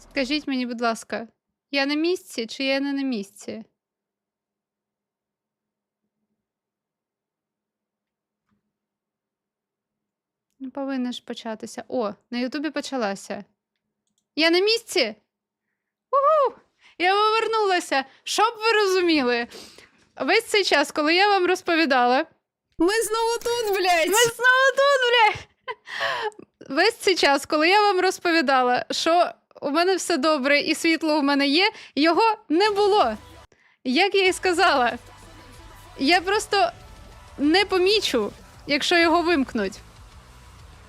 Скажіть мені, будь ласка, я на місці чи я не на місці? Ну, повинна ж початися. О, на Ютубі почалася. Я на місці? Угу! Я повернулася. Щоб ви розуміли, весь цей час, коли я вам розповідала, Ми знову тут, блядь! ми знову тут, бля. Весь цей час, коли я вам розповідала, що у мене все добре і світло у мене є, його не було. Як я і сказала, я просто не помічу, якщо його вимкнуть.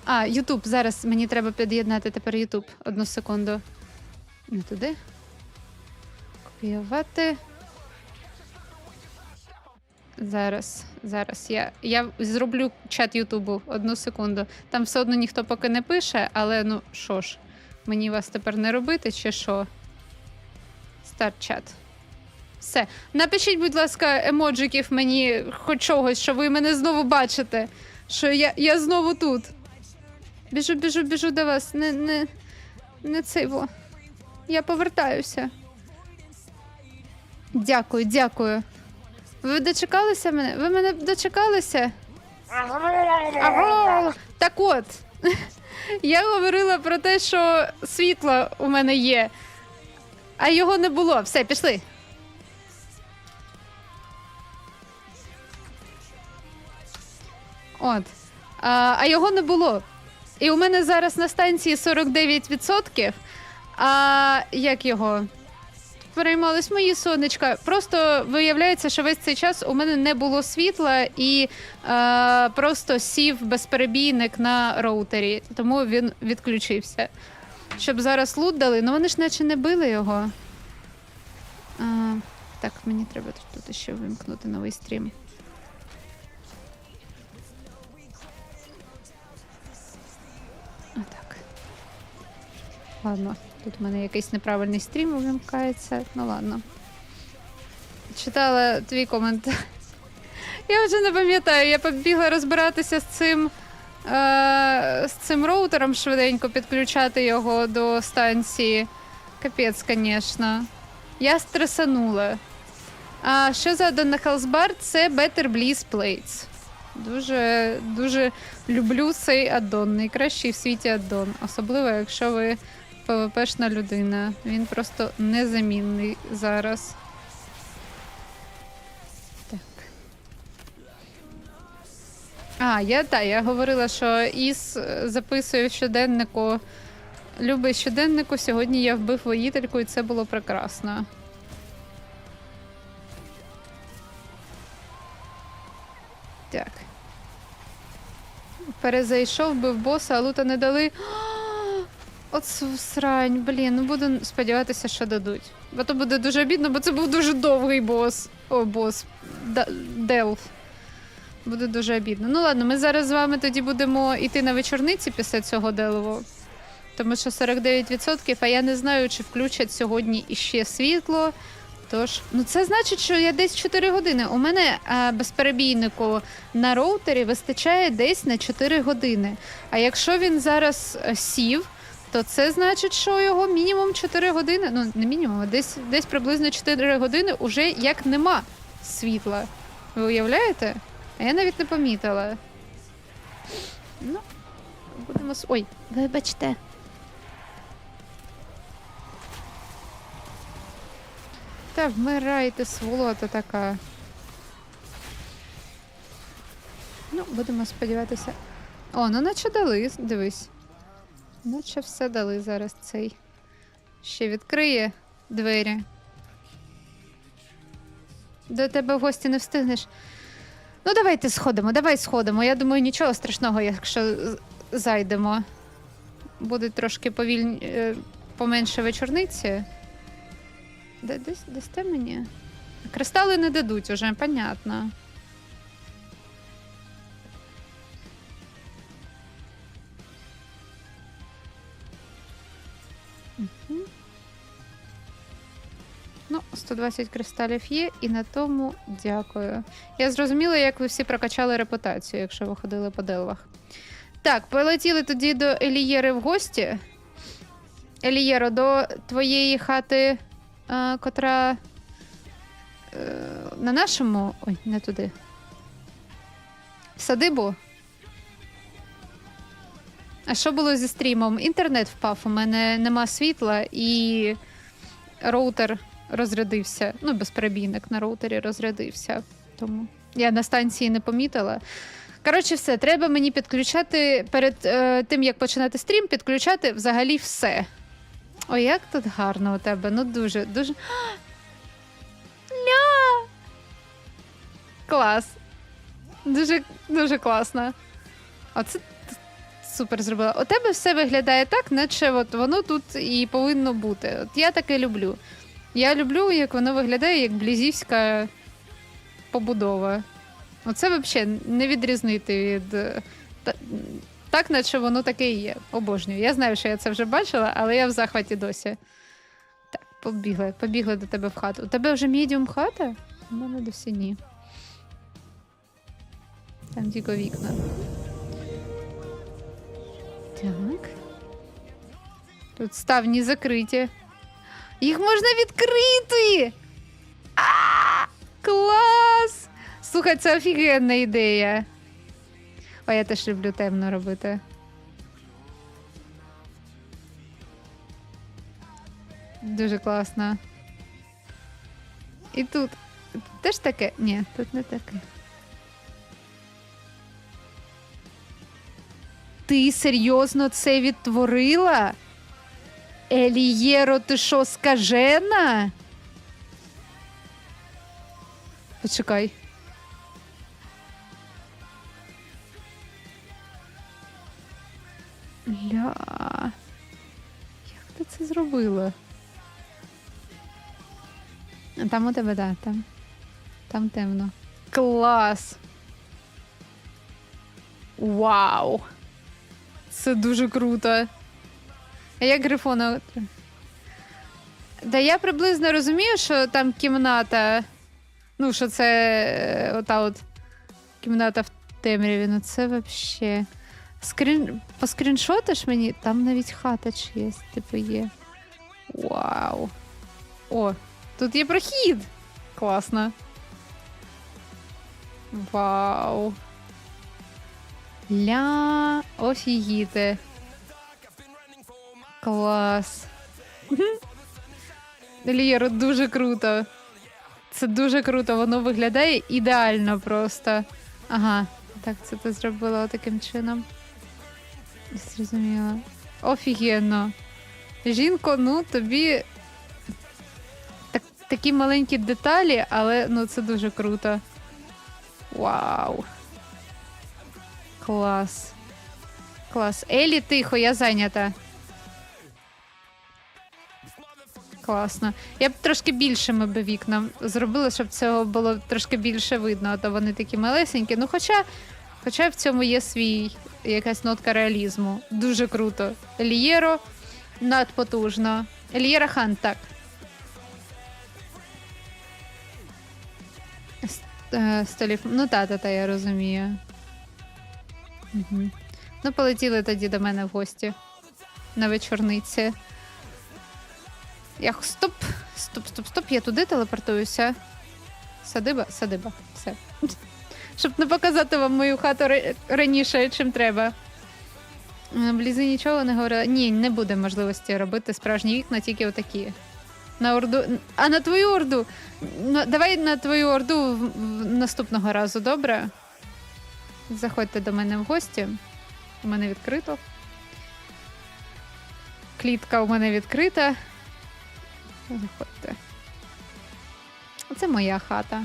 А, Ютуб, зараз мені треба під'єднати тепер Ютуб. Одну секунду. Не туди. Копіювати. Зараз, зараз. Я, я зроблю чат Ютубу одну секунду. Там все одно ніхто поки не пише, але ну що ж, мені вас тепер не робити, чи що? Старт чат. Все. Напишіть, будь ласка, емоджиків мені хоч чогось, що ви мене знову бачите. Що я, я знову тут. Біжу, біжу, біжу до вас. Не, не, не циво. Я повертаюся. Дякую, дякую. Ви дочекалися мене? Ви мене дочекалися? Аго! Так от, я говорила про те, що світло у мене є, а його не було. Все, пішли. От. А, а його не було. І у мене зараз на станції 49%. А як його? Переймались мої сонечка. Просто виявляється, що весь цей час у мене не було світла і е, просто сів безперебійник на роутері, тому він відключився. Щоб зараз лут дали, ну вони ж наче не били його. А, так, мені треба тут, тут ще вимкнути новий стрім. Ладно, тут в мене якийсь неправильний стрім увімкається. Ну ладно. Читала твій коментар. Я вже не пам'ятаю, я побігла розбиратися з цим. Е, з цим роутером швиденько підключати його до станції. Капець, звісно. Я стресанула. А що за на Хелсбар? Це Better Bliss Plates. Дуже, дуже люблю цей аддон. Найкращий в світі аддон. Особливо, якщо ви ПВПшна людина. Він просто незамінний зараз. Так. А, я та, я говорила, що Іс е, записує в щоденнику. Любий щоденнику, сьогодні я вбив воїтельку, і це було прекрасно. Так. Перезайшов, бив боса, а лута не дали. От срань, блін, ну буду сподіватися, що дадуть. Бо то буде дуже обідно, бо це був дуже довгий бос. О, бос. Да- Делф. Буде дуже обідно. Ну ладно, ми зараз з вами тоді будемо йти на вечорниці після цього делову. Тому що 49%, а я не знаю, чи включать сьогодні іще світло. Тож, ну це значить, що я десь 4 години. У мене а, безперебійнику на роутері вистачає десь на 4 години. А якщо він зараз а, сів, то це значить, що його мінімум 4 години, ну не мінімум, а десь, десь приблизно 4 години уже як нема світла. Ви уявляєте? А я навіть не помітила. Ну, будемо. с- Ой, вибачте. Та вмирайте, сволота така. Ну, будемо сподіватися. О, ну наче дали, дивись. Наче все дали зараз цей. Ще відкриє двері. До тебе в гості не встигнеш. Ну, давайте сходимо, давай сходимо. Я думаю, нічого страшного, якщо зайдемо. Буде трошки повільні... е, поменше вечорниці. Де, десь, дасте мені? Кристали не дадуть уже, понятно. 120 кристалів є, і на тому дякую. Я зрозуміла, як ви всі прокачали репутацію, якщо ви ходили по делвах. Так, полетіли тоді до Елієри в гості. Елієро, до твоєї хати, е, котра е, на нашому. Ой, не туди. Садибу. А що було зі стрімом? Інтернет впав, у мене нема світла і роутер розрядився. Ну, безперебійник на роутері розрядився. Тому я на станції не помітила. Коротше, все, треба мені підключати перед е, тим, як починати стрім, підключати взагалі все. Ой, як тут гарно у тебе. Ну дуже, дуже. Ля! Клас. Дуже, дуже класно. Оце супер зробила. У тебе все виглядає так, наче от воно тут і повинно бути. От я таке люблю. Я люблю, як воно виглядає, як близівська побудова. Оце взагалі не відрізнити від. е, Так, наче воно таке і є. Обожнюю. Я знаю, що я це вже бачила, але я в захваті досі. Так, побігли, побігли до тебе в хату. У тебе вже медіум хата? У мене досі ні. Там тільки вікна. Так. Тут ставні закриті. Їх можна відкрити! А! Клас! Слухай, це офігенна ідея. А я теж люблю темно робити. Дуже класно. І тут теж таке? Ні, тут не таке. Ти серйозно це відтворила? Елієро, ти що, скажена? Почекай. Ля. Як ти це зробила? Там у тебе, да, там. Там темно. Клас. Вау. Це дуже круто. А як грифона? Да я приблизно розумію, що там кімната. Ну, що це е, ота от кімната в темряві. Ну це вообще. Скрін... Поскріншотиш мені? Там навіть хата чиясь, типу, є. Вау. О, тут є прохід. Класно. Вау. Ля, офігіте. Клас. Лєро, дуже круто. Це дуже круто, воно виглядає ідеально просто. Ага, так це ти зробила таким чином. Зрозуміла. Офігенно. Жінко, ну тобі так, такі маленькі деталі, але ну це дуже круто. Вау. Клас. Клас. Елі, тихо, я зайнята. Класно. Я б трошки більшими би вікна зробила, щоб цього було трошки більше видно, а то вони такі малесенькі. Ну, хоча, хоча в цьому є свій якась нотка реалізму. Дуже круто. Елієро надпотужно. Елієра Хан, так. Е, Столів. Ну, та, та, та, я розумію. Угу. Ну, полетіли тоді до мене в гості на вечорниці. Я стоп, стоп, стоп, стоп, я туди телепортуюся. Садиба, садиба, все. Щоб не показати вам мою хату раніше, чим треба. Блізи нічого не говорила. Ні, не буде можливості робити справжні вікна, тільки отакі. На орду. А на твою орду. Давай на твою орду наступного разу, добре? Заходьте до мене в гості. У мене відкрито. Клітка у мене відкрита. Заходьте. Це моя хата.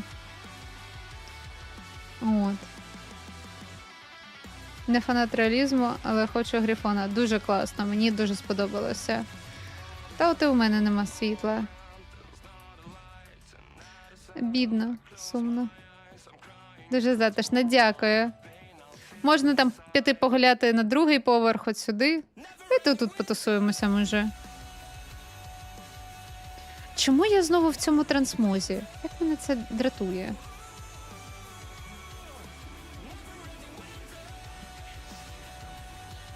От. Не фанат реалізму, але хочу грифона. Дуже класно, мені дуже сподобалося. Та от і у мене нема світла. Бідно, сумно. Дуже затишно, дякую. Можна там піти погуляти на другий поверх, от сюди. То тут потусуємося, може. Чому я знову в цьому трансмозі? Як мене це дратує?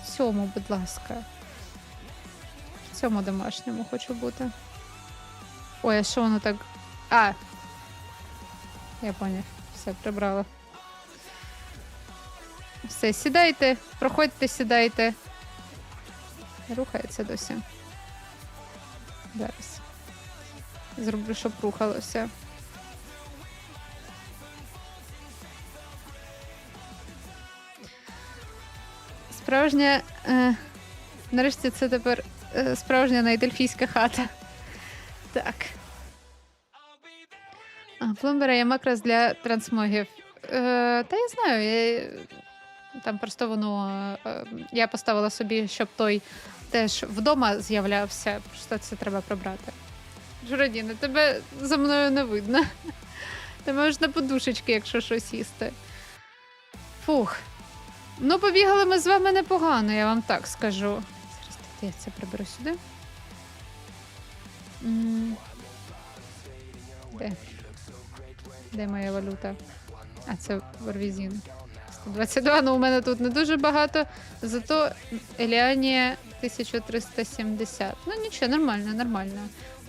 В цьому, будь ласка. В цьому домашньому хочу бути. Ой, а що воно так. А! Я поняв. Все, прибрала. Все, сідайте, проходьте, сідайте. Рухається досі. Зараз. Зроблю, щоб рухалося. Справжня. Е, нарешті це тепер е, справжня найдельфійська хата. Так. Пломбера є макрас для трансмогів. Е, та я знаю, я, там просто воно. Е, я поставила собі, щоб той теж вдома з'являвся. Просто це треба пробрати. Журодіна, тебе за мною не видно. Ти можеш на подушечки, якщо щось їсти. Фух. Ну, побігали ми з вами непогано, я вам так скажу. Зараз тут я це приберу сюди. Де? Де моя валюта? А, це Варвізін. 122, ну у мене тут не дуже багато. Зато Еліанія 1370. Ну нічого, нормально, нормально.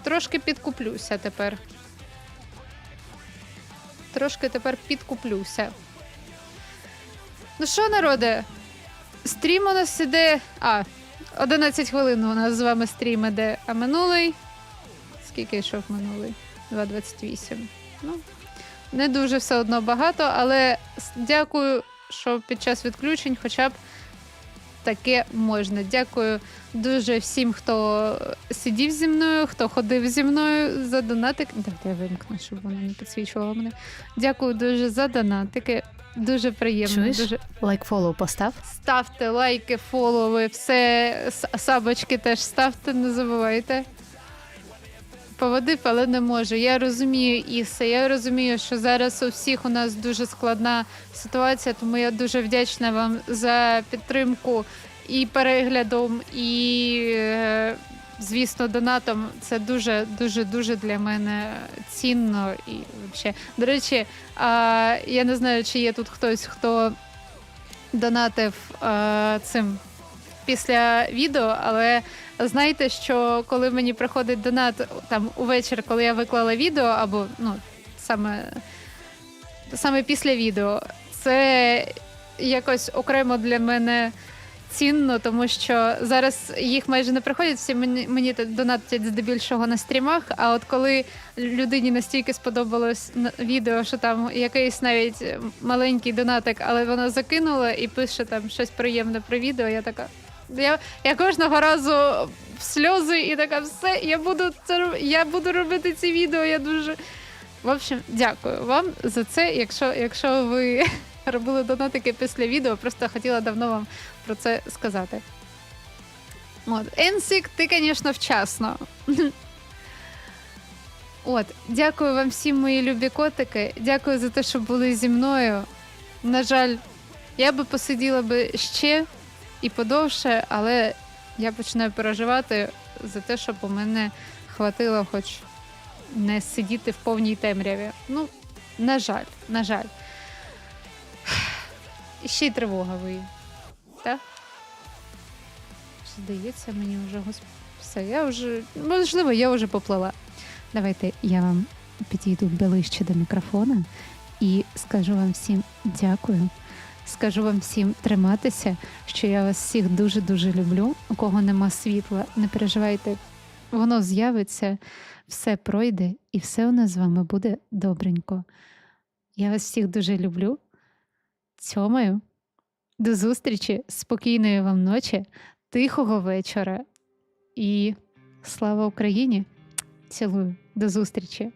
Трошки підкуплюся тепер. Трошки тепер підкуплюся. Ну що, народе? Стрім у нас іде. А, 11 хвилин у нас з вами стрім іде. А минулий. Скільки йшов минулий? 2.28. Ну, не дуже все одно багато, але дякую, що під час відключень хоча б таке можна. Дякую дуже всім, хто сидів зі мною, хто ходив зі мною за донатик. Давайте я вимкну, щоб вона не підсвічувала мене. Дякую дуже за донатики. Дуже приємно. Чуєш? Дуже Лайк фоллоу постав. ставте лайки, фолови, все сабочки теж ставте, не забувайте. Поводив, але не можу. Я розумію Ісе. Я розумію, що зараз у всіх у нас дуже складна ситуація, тому я дуже вдячна вам за підтримку і переглядом, і, е, звісно, донатом. Це дуже, дуже, дуже для мене цінно. І взагалі. До речі, я не знаю, чи є тут хтось, хто донатив е, цим після відео, але знайте, що коли мені приходить донат там увечір, коли я виклала відео, або ну, саме, саме після відео, це якось окремо для мене. Цінно, тому що зараз їх майже не приходять, всі мені, мені донатять здебільшого на стрімах. А от коли людині настільки сподобалось відео, що там якийсь навіть маленький донатик, але вона закинула і пише там щось приємне про відео, я така. Я, я кожного разу в сльози і така, все, я буду це я буду робити ці відео. Я дуже. В общем, дякую вам за це. Якщо, якщо ви робили донатики після відео, просто хотіла давно вам про це сказати. От, Енсік, ти, звісно, вчасно. От, дякую вам всім, мої любі котики. Дякую за те, що були зі мною. На жаль, я би посиділа би ще і подовше, але я починаю переживати за те, щоб у мене хватило хоч не сидіти в повній темряві. Ну, на жаль, на жаль. Ще й тривога ви. Так? Здається, мені вже госп... все, я вже. Можливо, я вже поплила. Давайте я вам підійду ближче до мікрофона і скажу вам всім дякую. Скажу вам всім триматися, що я вас всіх дуже-дуже люблю. У кого нема світла, не переживайте, воно з'явиться, все пройде, і все у нас з вами буде добренько. Я вас всіх дуже люблю. Цьомаю. До зустрічі, спокійної вам ночі, тихого вечора і слава Україні! Цілую. До зустрічі!